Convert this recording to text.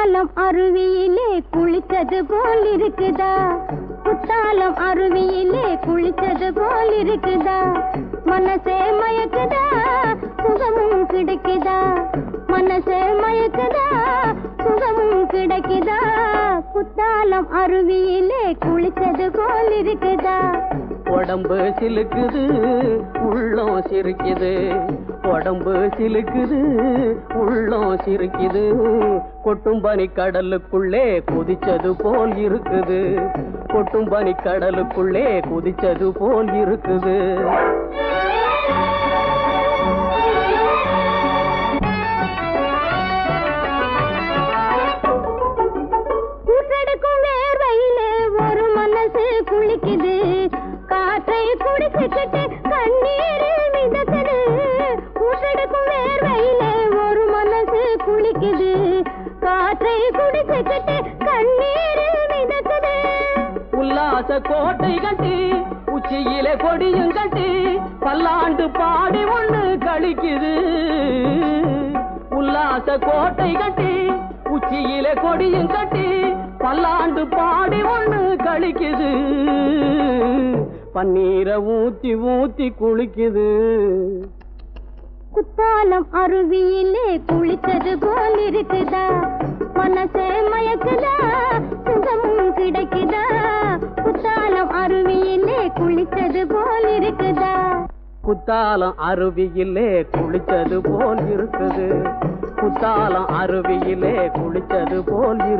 குத்தாலம் அருவியிலே குளித்தது போல் இருக்குதா குத்தாலம் அருவியிலே குளித்தது போல் இருக்குதா மனசே மயக்குதா? சுகமும் கிடைக்குதா? மனசே மயக்குதா? சுகமும் கிடைக்குதா? குத்தாலம் அருவியிலே குளித்தது போல் இருக்குதா உடம்பு சிலுக்குது உள்ளம் சிரிக்குது. உடம்பு சிலுக்குது உள்ளம் சிரிக்குது. கொட்டும் பனி கடலுக்குள்ளே குதிச்சது போல் இருக்குது. கொட்டும் பனி கடலுக்குள்ளே குதிச்சது போல் இருக்குது. வேர்வையிலே ஒரு மனசு குளிக்குது. காற்றை குடிச்சுக்கிட்டு கண்ணீரில் மிதக்குது. உல்லாச கோட்டை கட்டி உச்சியில கொடியும் கட்டி பல்லாண்டு பாடி ஒண்ணு கழிக்குது. உல்லாச கோட்டை கட்டி உச்சியில கொடியும் கட்டி பல்லாண்டு பாடி ஒண்ணு கழிக்குது. பன்னீரை ஊத்தி ஊத்தி குளிக்குது. குத்தாலம் அருவியிலே குளித்தது போல் இருக்குதா மனசே மயக்குதா? சுகமும் கிடைக்குதா? குத்தாலம் அருவியிலே குளித்தது போல் இருக்குதா குத்தாலம் அருவியிலே குளித்தது போல் இருக்குது குத்தாலம் அருவியிலே குளித்தது போல் இரு